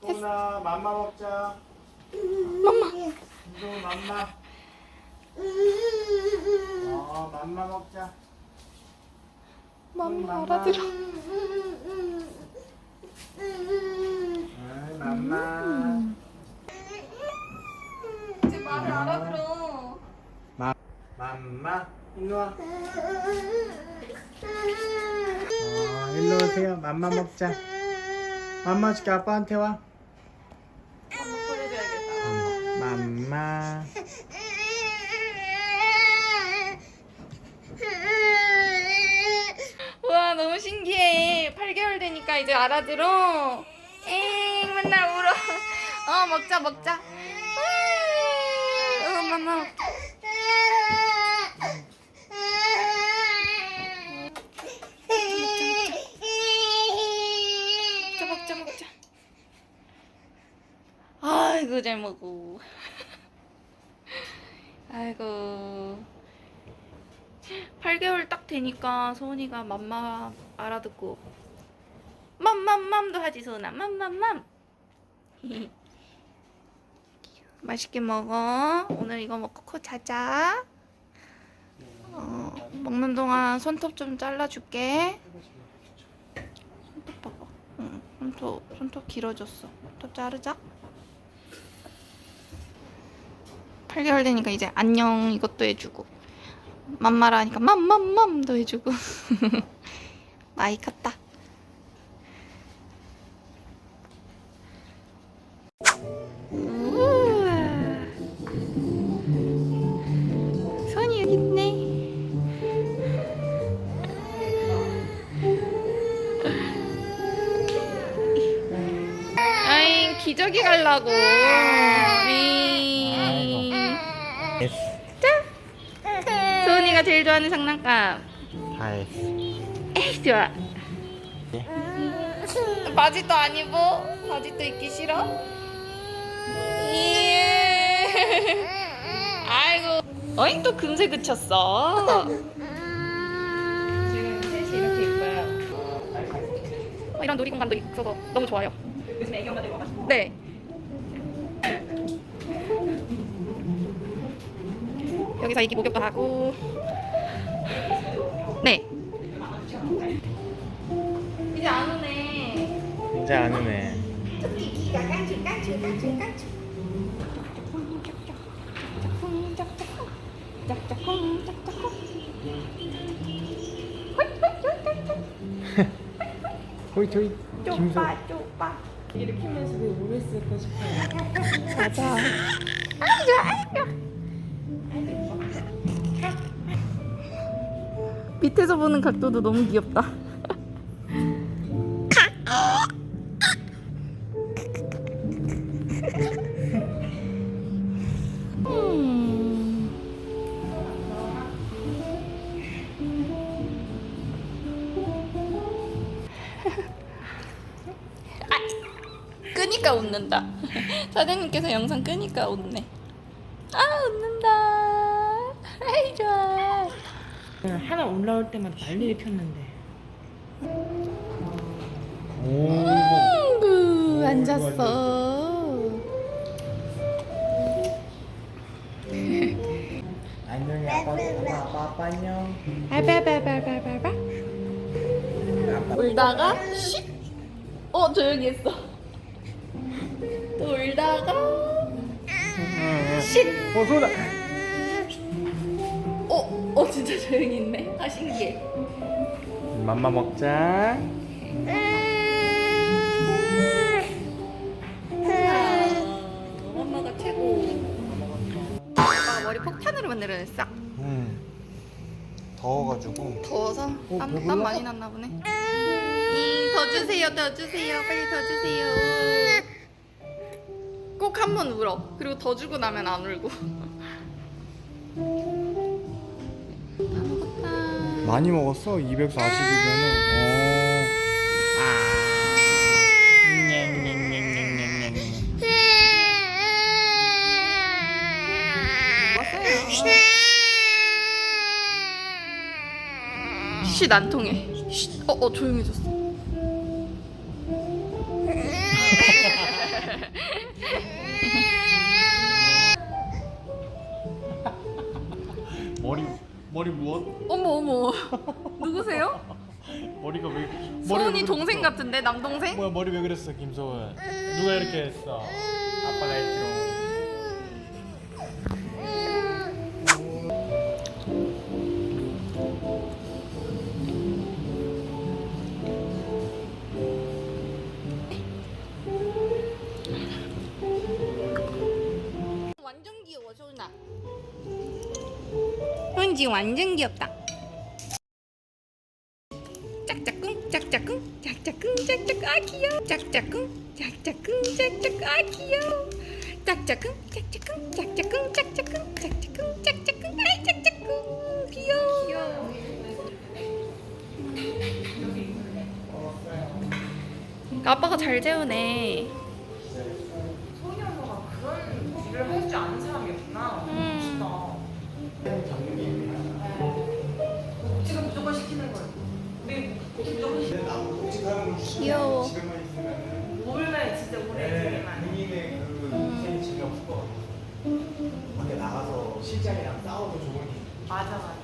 소은아 맘마 먹자. 맘마. 소 맘마. 어 맘마 먹자. 맘마. 알아들어. 응 맘마. 이제 말을 알아들어. 마, 맘마. 일로 와. 어, 일로 오세요. 맘마 먹자. 맘마 줄게 아빠한테 와 맘마 맘마 우와 너무 신기해. 8개월 되니까 이제 알아들어. 엥 맨날 울어. 어 먹자 먹자. 어 먹자. 먹자 먹자 먹자. 아이고 잘 먹어. 아이고. 8개월 딱 되니까 소은이가 맘마 알아듣고 맘맘맘도 하지 소은아. 맘맘맘. 맛있게 먹어. 오늘 이거 먹고 코 자자. 어, 먹는 동안 손톱 좀 잘라줄게. 손톱 봐봐. 응, 손톱 손톱 길어졌어. 손톱 자르자 8개월 되니까 이제 안녕 이것도 해주고 맘마라 하니까 맘맘맘도 해주고. 많이 컸다. 손이 여기 있네. 아이 기저귀 갈라고. 위. 소은이가 제일 좋아하는 장난감 다 했어 에이 좋아. 바지도 안 입어? 바지도 입기 싫어? 예. 아이고. 어잉 또 금세 그쳤어? 지금 셋이 이렇게 입고요. 어, 이런 놀이공간도 있어서 너무 좋아요. 요즘 애기 엄마들 와가지고. 네 여기서 애기 목욕도 하고. 네. 이제 안 오네. 이제 안 오네. 호이 토이. 김소 쪼빠 쪼빠 이렇게 하면서 왜 오래 쓸까 싶어요. 맞아 밑에서 보는 각도도 너무 귀엽다 음. 끄니까 웃는다. 사장님께서 영상 끄니까 웃네. 아 웃는다. 아이 좋아. 하나 올라올 때마다 난리를 폈는데. 오 아이고 앉았어. 안녕히 아빠 아빠 아빠 아빠 안녕 알바바바바바바. 울다가 쉿. 어 조용히 했어. 또 울다가 쉿. 어 소다 어, 어 진짜 조용히 있네. 아 신기해. 맘마 먹자 아, 엄마가 최고. 아빠가 머리 폭탄으로 만들어냈어. 응 더워가지고 더워서 어, 땀, 배불러? 많이 났나 보네. 잉, 더 주세요, 더 주세요, 빨리 더 주세요. 꼭 한 번 울어. 그리고 더 주고 나면 안 울고. 많이 먹었어 240이면은 어. 쉿, 안 통해. 쉿, 어, 어, 조용해졌어. 머리 무엇? 어머 어머 누구세요? 머리가 왜 소은이 동생 같은데 남동생? 뭐야 머리 왜 그랬어 김소은? 누가 이렇게 했어? 아빠가 했지 소은지 완전 귀엽다. 짝짝꿍 짝짝꿍 짝짝꿍 짝짝 아 귀여워. 짝짝꿍 짝짝꿍 짝짝 아 귀여워. 짝짝꿍 짝짝꿍 짝짝꿍 짝짝꿍 짝짝꿍 짝짝꿍 아이 짝짝꿍 귀여워. 아빠가 잘 재우네 귀여워 모르면 진짜 네. 본인의 그 음. 밖에 나가서 실장이랑 싸워도 좋으니. 맞아 맞아.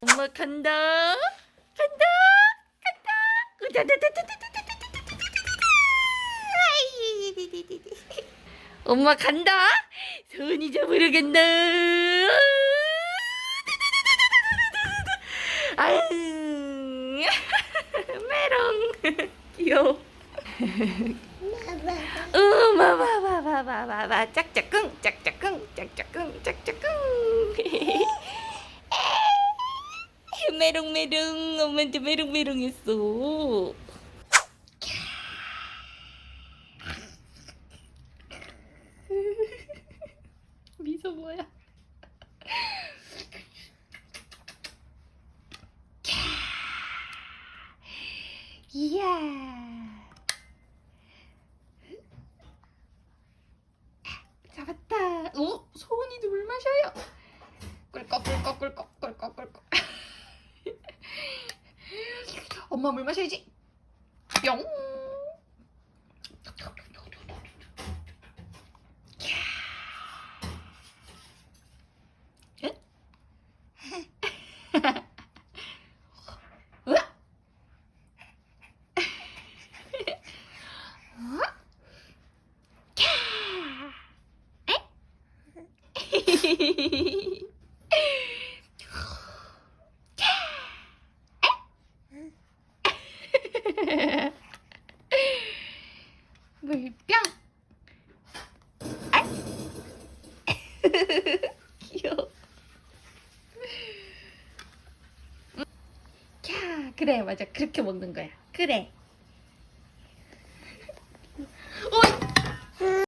엄마 간다 간다 간다. 아이. 엄마 간다 소은이 잡으러 간다 아유 메롱 귀여워. 우마마마마마마마 짝짝꿍 짝짝꿍 짝짝꿍 짝짝꿍. 메롱메롱. 엄마한테 메롱메롱 했어 미소 뭐야 이야 잡았다 오 소은이도 물 마셔요. 꿀꺽 꿀꺽 꿀꺽 꿀꺽 꿀꺽. 엄마 물 마셔야지 뿅 응? 으아! 물병 아! 귀여워 음. 캬 그래 맞아 그렇게 먹는 거야 그래